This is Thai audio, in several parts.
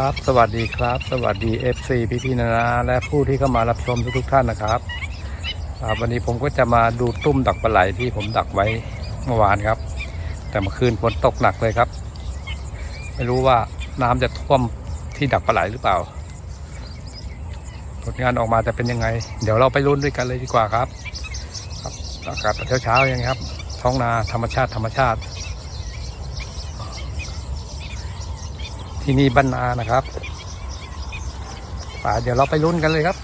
ครับ สวัสดีครับ สวัสดี FC พี่พี่ๆนานาและผู้ที่เข้ามารับชมทุกๆท่านนะครับวันนี้ผมก็จะมาดูตุ้มดักปลาไหลที่ผมดักไว้เมื่อวานครับ แต่เมื่อคืนฝนตกหนักเลยครับ ไม่รู้ว่าน้ำจะท่วมที่ดักปลาไหลหรือเปล่า ผลงานออกมาจะเป็นยังไง เดี๋ยวเราไปลุ้นด้วยกันเลยดีกว่าครับครับอากาศเช้าๆอย่างนี้ครับ ท้องนาธรรมชาติธรรมชาติ ที่นี่บ้านนานะครับป่าเดี๋ยวเราไปลุ้นกันเลยครับ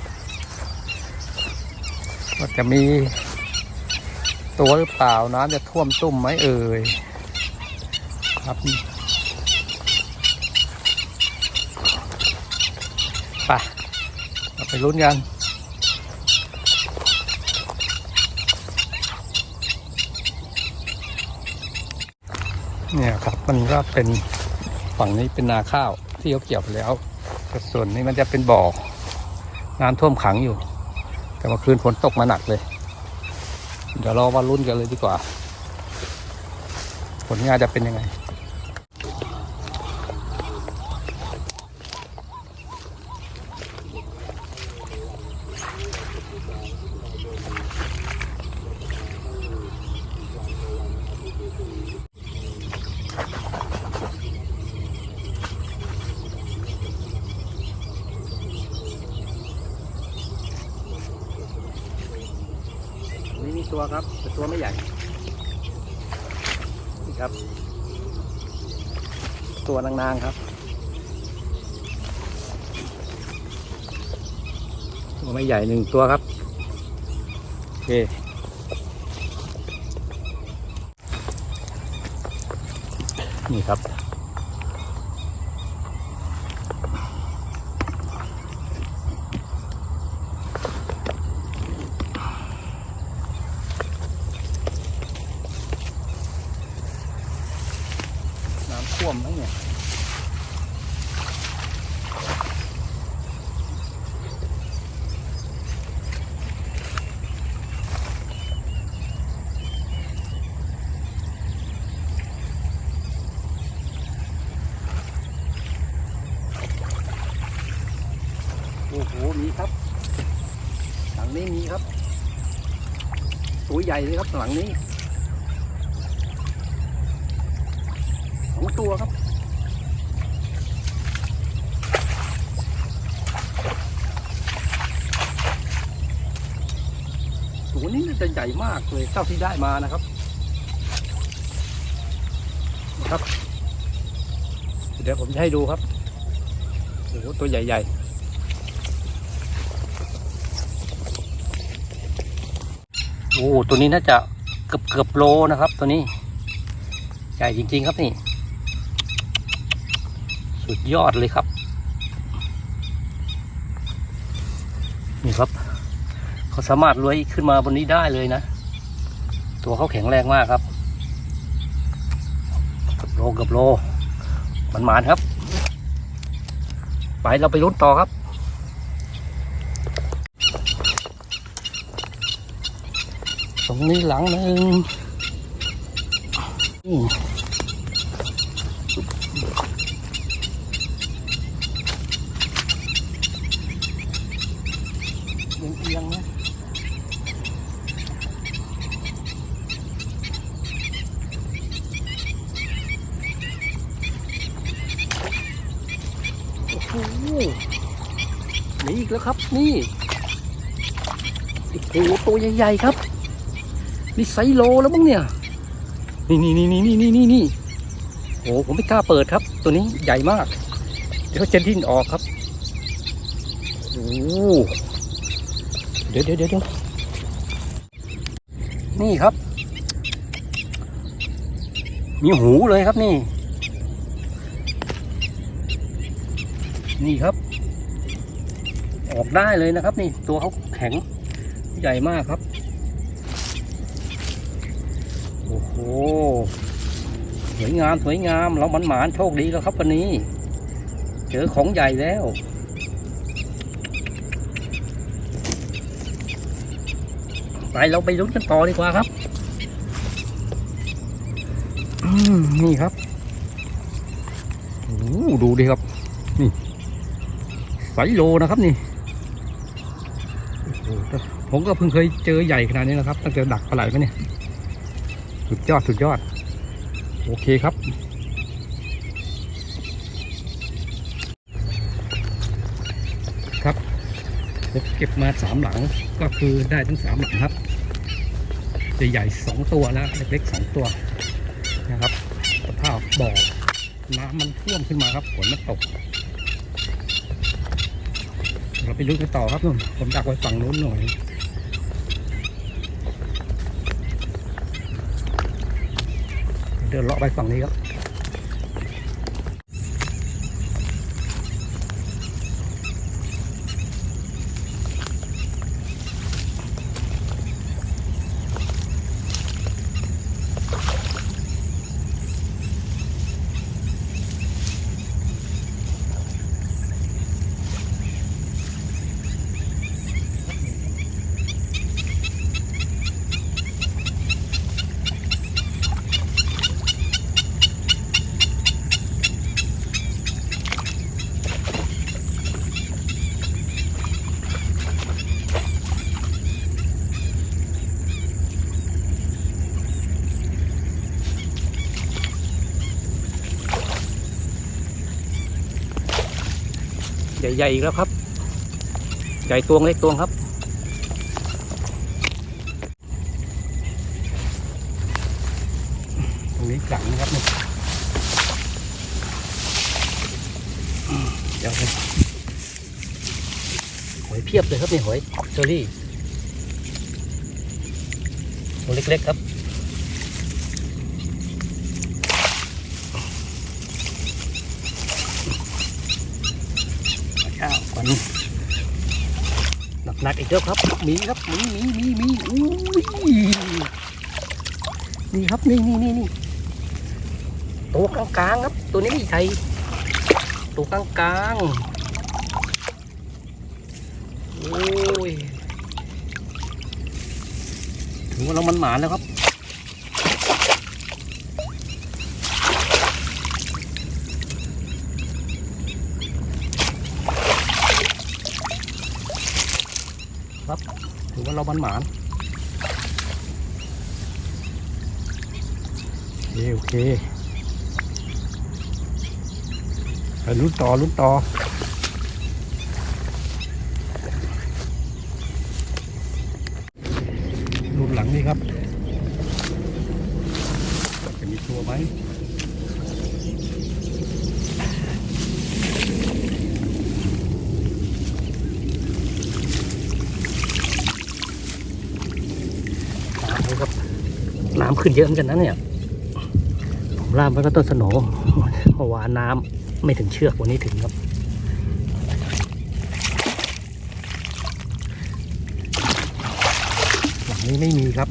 ว่าจะมีตัวหรือเปล่าน้ำจะท่วมตุ้มไหมเอ่ยครับไปเราไปลุ้นกันเนี่ยครับมันก็เป็น ฝั่งนี้เป็นนาข้าวที่เขาเกี่ยวไปแล้วแต่ส่วนนี้มันจะเป็นบ่อน้ำท่วมขังอยู่ แต่เมื่อคืนฝนตกมาหนักเลย เดี๋ยวเรามารุ่นกันเลยดีกว่า ผลงานจะเป็นยังไง นี่มี ตัวไม่ใหญ่นี่ครับ ตัวนางๆครับ ตัวไม่ใหญ่หนึ่งตัวครับ โอเคนี่ครับ น้ำท่วมไหมเนี่ย โอ้โห มีครับ หลังนี้มีครับ ตัว ใหญ่เลยครับหลังนี้สองตัวครับตัวนี้น่าจะใหญ่มากเลยเท่าที่ได้มานะครับครับ เดี๋ยวผมจะให้ดูครับโอ้โหตัวใหญ่ๆ โอ้ตัวนี้น่าจะเกือบเกือบโลนะครับ ตัวนี้ ใหญ่จริง ๆ ครับนี่ สุดยอดเลยครับ นี่ครับ เขาสามารถเลื้อยขึ้นมาบนนี้ได้เลยนะ ตัวเขาแข็งแรงมากครับเกับโลเกับโลมันหมานครับ ไปเราไปลุ้นต่อครับ ตรงนี้หลังหนึ่งเอียงเอียงๆนะโอ้โหนี่อีกแล้วครับ นี่โอ้โหตัวใหญ่ ๆ ครับ นี่ไซโลแล้วมั้งเนี่ย นี่นี่นี่นี่นี่นี่นี่นี่โอ้โหผมไม่กล้าเปิดครับ ตัวนี้ใหญ่มาก เดี๋ยวจะดิ้นออกครับโอ้เดี๋ยวเดี๋ยวเดี๋ยวเดี๋ยวนี่ครับ มีหูเลยครับนี่ นี่ครับ ออกได้เลยนะครับ นี่ตัวเขาแข็งใหญ่มากครับ โอ้สวยงามสวยงามเรามันหมานโชคดีแล้วครับวันนี้ เจอของใหญ่แล้วไปเราไปลุ้นกันต่อดีกว่าครับนี่ครับโอ้ดูดิครับ นี่ไซส์โลนะครับนี่ผมก็เพิ่งเคยเจอใหญ่ขนาดนี้นะครับตั้งแต่ดักปลาไหลมาเนี่ย สุดยอดสุดยอด โอเคครับ ครับผมเก็บมาสามหลังก็คือได้ทั้งสามหลังครับใหญ่ๆสองตัวแล้วเล็กๆสองตัวนะครับสภาพบ่อน้ำมันท่วมขึ้นมาครับฝนมันตก เราไปลุยกันต่อครับนู่นผมดักไว้ฝั่งนู้นหน่อย เดินเลาะไปฝั่งนี้ครับ ใหญ่ๆอีกแล้วครับ ใหญ่ตวงเล็กตวงครับ ตรงนี้กลังนะครับเนี่ยเดี๋ยวครับหอยเพียบเลยครับนี่หอยเชอรี่ตัวเล็กๆครับ ข้าวก่อนหนักๆอีกแล้วครับมีครับมีมีมีมีอุ้ยนี่ครับนี่นี่นี่นี่ตัวกลางๆครับ ตัวนี้ไม่ใช่ตัวกลางๆโอ้ยถือว่าเรามันหมานแล้วครับ ถือว่าเรา มันหมานโอเคโอเคไปลุ้นต่อลุ้นต่อลุ้นหลังนี่ครับ จะมีตัวไหมน้ำเลยครับ น้ำ ขึ้นเยอะเหมือนกันนะเนี่ย ผมล่ามไว้ก็ต้นสโหนเมื่อวานน้ำไม่ถึงเชือกวันนี้ถึงครับหลังนี้ไม่มีครับ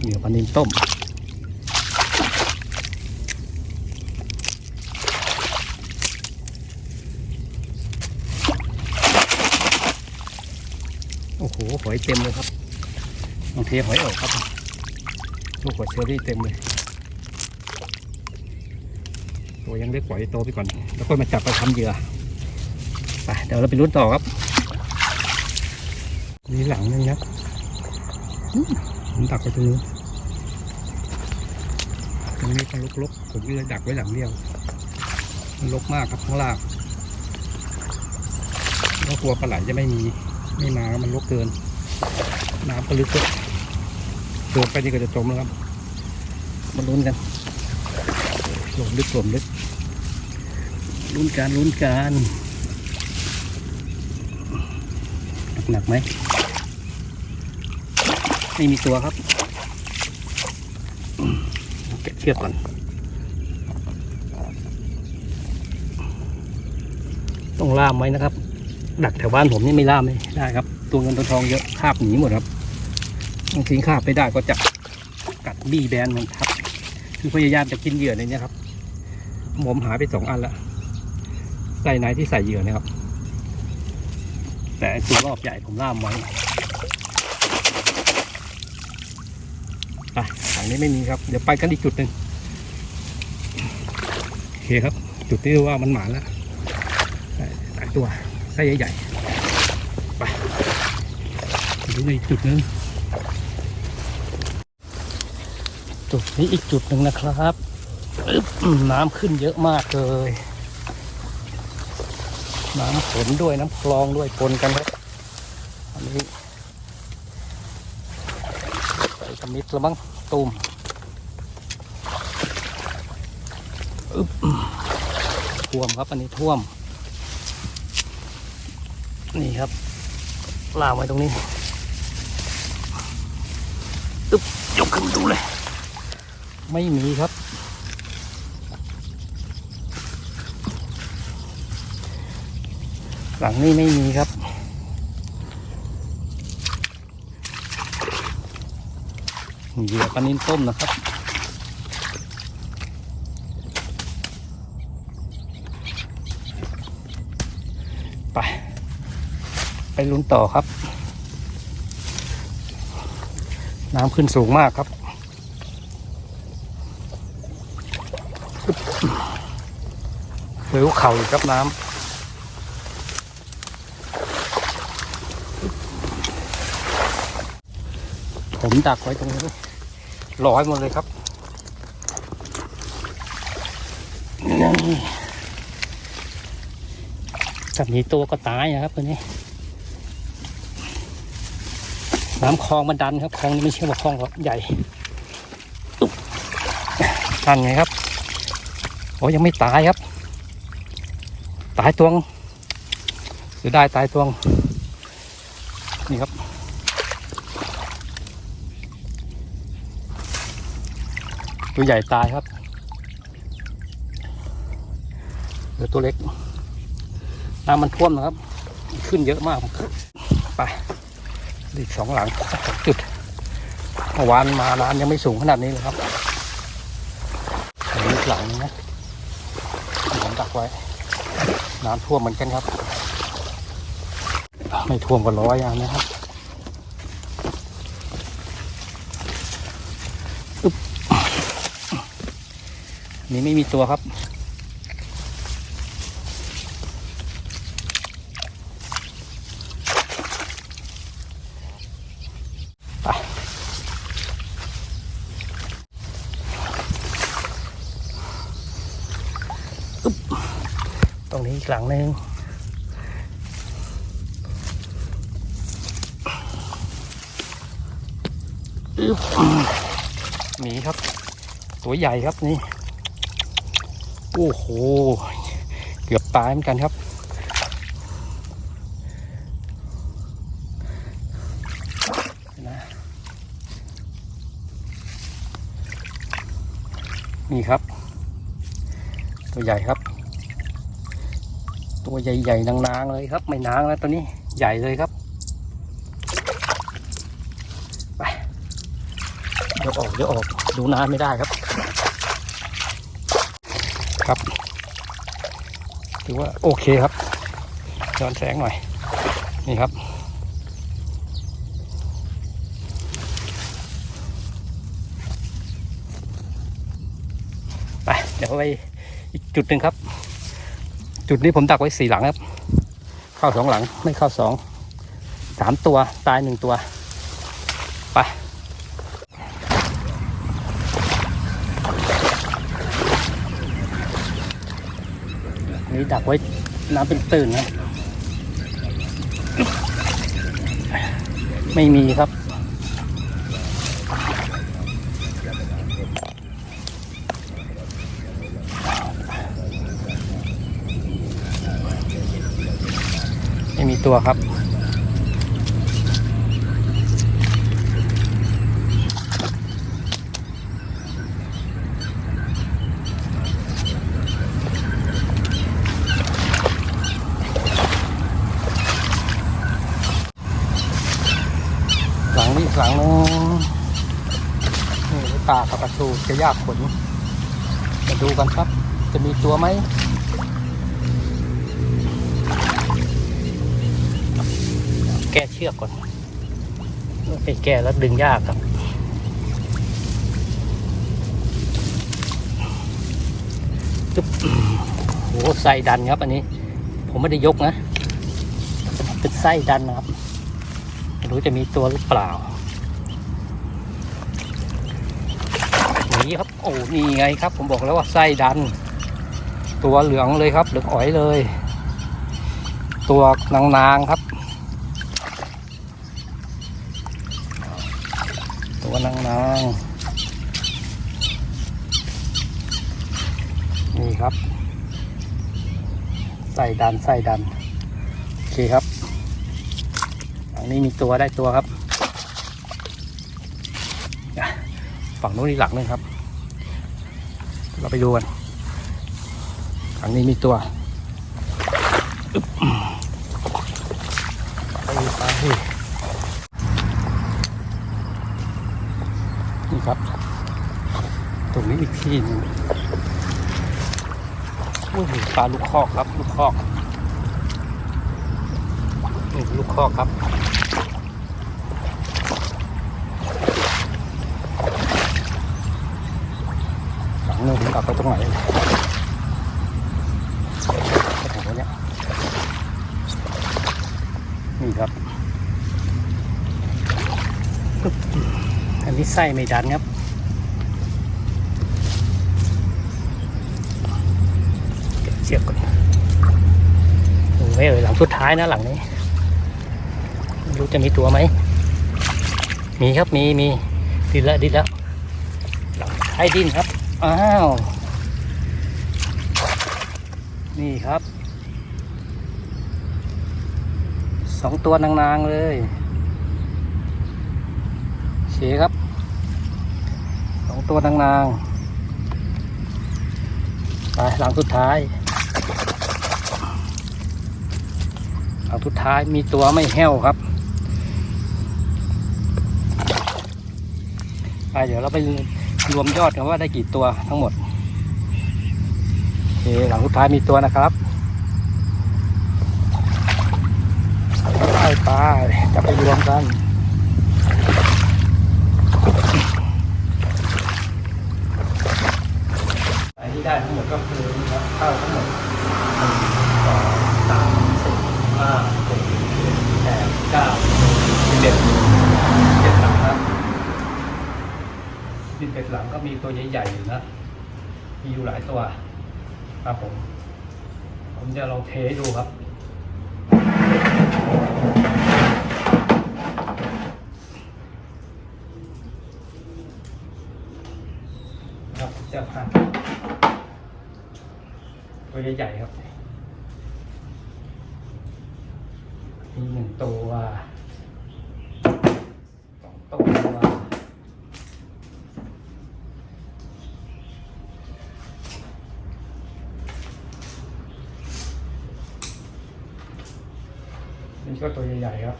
เหยื่อปลานิลต้ม โอ้โหหอยเต็มเลยครับลองเทหอยออกครับลูกหอยเชอรี่เต็มเลยตัวยังเล็กปล่อยโตไปก่อน แล้วก็มาจับไปทำเหยื่อไปเดี๋ยวเราไปลุ้นต่อครับมีหลังนึงครับผมดักไปตรงนู้นตรงนี้ก็ลกๆผมก็เลยดักไว้หลังเดียวมันลกมากครับข้างล่างก็กลัวปลาไหลจะไม่มี ไม่มามันลกเกิน น้ำก็ลึกด้วยโดดไปนี่ก็จะจมแล้วครับมาลุ้นกันลมลึกลมลึกลุ้นการลุ้นการหนักๆไหมไม่มีตัวครับเก็บเชือกก่อน ต้องล่ามไว้นะครับ ดักแถวบ้านผมนี่ไม่ล่าไม่ได้ครับ ตัวเงินตัวทองเยอะคาบหนีหมดครับบางทีคาบไม่ได้ก็จะกัดบี้แบนมันทับ คือพยายามจะกินเหยื่อในนี้ครับผมหาไปสองอันละใส่ไหนที่ใส่เหยื่อนะครับ แต่ตัวรอบใหญ่ผมล่ามไว้ไปฝั่งนี้ไม่มีครับ เดี๋ยวไปกันอีกจุดหนึ่งโอเคครับ จุดที่ว่ามันหมาแล้วหลายตัว ไส้ใหญ่ๆไปดูในอีกจุดหนึงจุดนี้อีกจุดหนึ่งนะครับน้ำขึ้นเยอะมากเลย น้ำฝนด้วยน้ำคลองด้วยปนกันครับอันนี้ไปกระมิดล้วมั้งตูมอึ๊บท่วมครับอันนี้ท่วม นี่ครับลาไว้ตรงนี้อึ๊บยกขึ้นดูเลย ไม่มีครับ หลังนี้ไม่มีครับ เหยื่อปลานินต้มนะครับ ไป ไป ลุ้นต่อครับ น้ำขึ้นสูงมากครับเหลือเข่าอยู่ครับน้ำผมดักไว้ตรงนี้ร้อยหมดเลยครับนี่กับนี้ตัวก็ตายนะครับตัวนี้ น้ำคลองมันดันครับคลองนี้ไม่ใช่ว่าคลองใหญ่อุ๊บนั่นไงครับโอ้ยังไม่ตายครับ ตายตวงเสียดายตายตวงนี่ครับตัวใหญ่ตายครับเหลือตัวเล็กน้ำมันท่วมนะครับ ขึ้นเยอะมากไป อีกสองหลังสองจุดเมื่อวานมาน้ำยังไม่สูงขนาดนี้เลยครับอีกหลังนึงนะผมดักไว้ น้ำท่วมเหมือนกันครับ ไม่ท่วมก็ร้อยอย่างนะครับนี่ไม่มีตัวครับ ไปอึ๊บตรงนี้อีกหลังหนึ่งอึ๊บหมีครับ ตัวใหญ่ครับนี่ โอ้โห เกือบตายเหมือนกันครับ นะนี่ครับ ตัวใหญ่ครับ ตัวใหญ่ๆนางๆเลยครับ ไม่นางแล้วตัวนี้ใหญ่เลยครับไปเดี๋ยวออกเดี๋ยวออกดูนานไม่ได้ครับ ครับถือว่าโอเคครับย้อนแสงหน่อย นี่ครับไปเดี๋ยวไป อีกจุดหนึ่งครับ จุดนี้ผมดักไว้สี่หลังครับ เข้าสองหลังไม่เข้าสองสามตัวตายหนึ่งตัวไปนี่ดักไว้น้ำเป็นตื่นนะไม่มีครับ่ตัวครับ หลังนี้หลังนึงนี่ตากับประตูจะยากขนมาดูกันครับ จะมีตัวไหม แก้เชือกก่อนไปแก้แล้วดึงยากครับจุ๊บโอ้โหไส้ดันครับอันนี้ ผมไม่ได้ยกนะ เป็นไส้ดันนะครับไม่รู้จะมีตัวหรือเปล่านี่ครับโอ้นี่ไงครับ ผมบอกแล้วว่าไส้ดัน ตัวเหลืองเลยครับเหลืองอ๋อยเลย ตัวนางๆครับ ตัวนางนางๆนี่ครับไส้ดันไส้ดัน โอเคครับฝั่งนี้มีตัวได้ตัวครับ ฝั่งนู้นอีกหลังหนึงครับ เราไปดูกันฝั่งนี้มีตัวอึ๊บไปไปนี่ครับ ต รงนี้อีกที่นึงโอ้โหปลาลูกคอกครับ ลูกคอกนี่ลูกคอกครับหลังนู้นผมกลับไปตรงไหนเลยไปถึงตรงเนี้ยนี่ครับปึ๊บอันนี้ไส้ไม่ดันครับายนะหลังนี้ไม่รู้จะมีตัวไหม มีครับมีมีดิ้นแล้วดิ้นแล้วหลังท้ายดิ้นครับ อ้าว นี่ครับสองตัวนางๆเลยโอเคครับสองตัวนางๆไปหลังสุดท้าย หลังสุดท้ายมีตัวไม่แห้วครับไปเดี๋ยวเราไปรวมยอดกันว่าได้กี่ตัวทั้งหมดโอเคหลังสุดท้ายมีตัวนะครับไปไปจะไปรวมกันที่ได้ทั้งหมดก็คือนะครับข้าวทั้งหมดหนึ่งสองสามสี่ห้าหกเจ็ดแปดเก้าสิบเอ็ดเจ็ดหลังครับ สิบเอ็ดหลังก็มี ตัวใหญ่ๆอยู่นะ มีอยู่หลายตัว ครับผม ผมจะลองเทให้ดูครับครับจะผ่านตัวใหญ่ๆครับ มีหนึ่งตัวสองตัว นี่ ก็ตัวใหญ่ๆครับ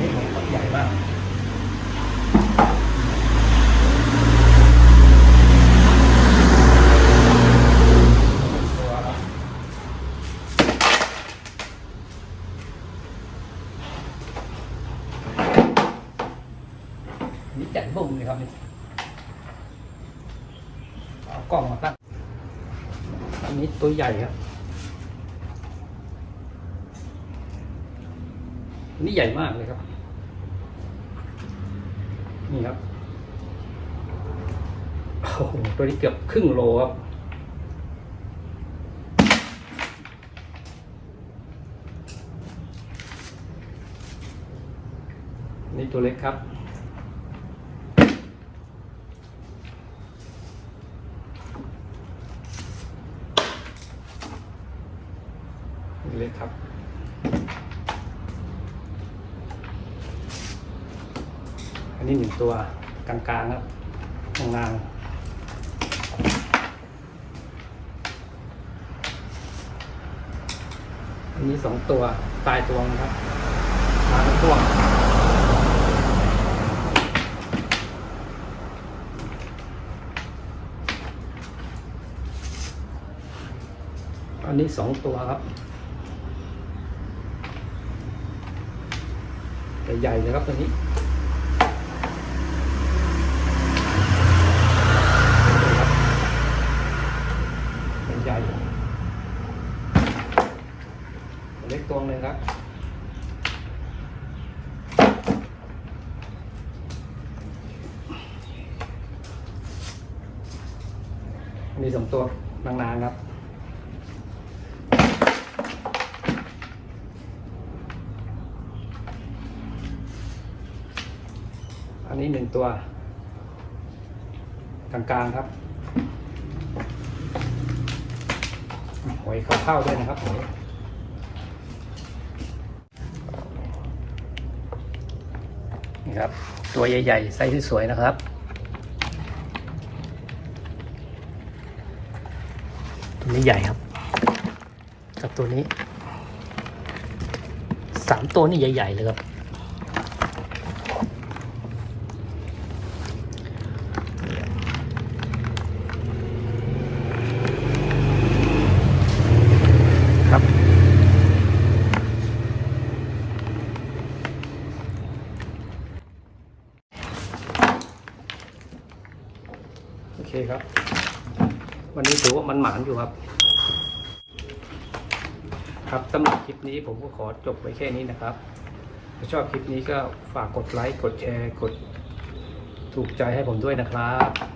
นี่ผมก็ใหญ่มากตัวครับนี่จัดบุ้งเลยครับนี่เอากล้องมาตั้ง อันนี้ตัวใหญ่ครับอันนี้ใหญ่มากเลยครับ นี่ครับโอ้โหตัวนี้เกือบครึ่งโลครับนี่ตัวเล็กครับ นี่เล็กครับ อั นนี้หนึ่งตัวกลางๆครับตรงนางอันนี้สองตัวตายตัวนะครับมาทั้งตัวอันนี้สองตัวครับใหญ่ๆเลยครับตัวนี้ ใหญ่ตัวเล็กตัวหนึ่งครับ มีสองตัวนางๆครับ อันนี้หนึ่งตัว กลางๆครับหอยเข้าๆด้วยนะครับหอยนี่ครับ ตัวใหญ่ ๆ ไซส์สวยนะครับ ตัว นี้ใหญ่ครับ กับตัวนี้สามตัวนี่ใหญ่ ๆ เลยครับครับ โอเคครับ วันนี้ถือว่ามันหมานอยู่ครับ ครับสำหรับค ลิปนี้ผมก็ขอจบไว้แค่นี้นะครับ ถ้าชอบคลิปนี้ก็ฝากกดไลค์ กดแชร์ กดถูกใจให้ผมด้วยนะครับ